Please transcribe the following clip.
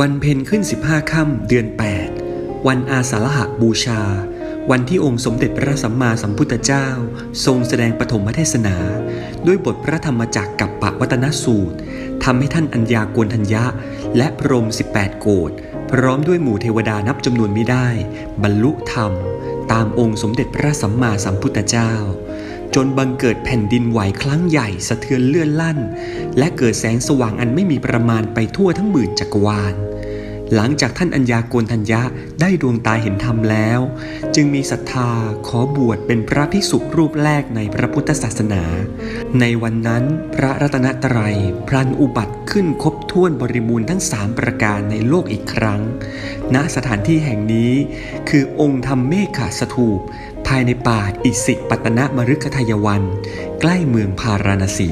วันเพ็ญขึ้น 15ค่ำเดือน 8 วันอาสาฬหบูชา วันที่องค์สมเด็จพระสัมมาสัมพุทธเจ้า ทรงแสดงปฐมเทศนา ด้วยบทพระธรรมจักรกับปะวัตนสูตรทำให้ท่านอัญญากวนทัญญะ และพรม 18 โกดพร้อมด้วยหมู่เทวดานับจำนวนไม่ได้ บรรลุธรรม ตามองค์สมเด็จพระสัมมาสัมพุทธเจ้า จนบังเกิดแผ่นดินไหวครั้งใหญ่สะเทือนเลื่อนลั่น และเกิดแสงสว่างอันไม่มีประมาณไปทั่วทั้งหมื่นจักรวาล หลังจากท่านอัญญาโกณทัญญะได้ดวงตาเห็นธรรมแล้ว จึงมีศรัทธาขอบวชเป็นพระภิกษุรูปแรกในพระพุทธศาสนา ในวันนั้นพระรัตนตรัยพลันอุบัติขึ้นครบถ้วนบริบูรณ์ทั้งสามประการในโลกอีกครั้ง ณสถานที่แห่งนี้ คือองค์ธรรมเมฆขสถูป ภายในป่าอิสิปตนมฤคทายวัน ใกล้เมืองพาราณสี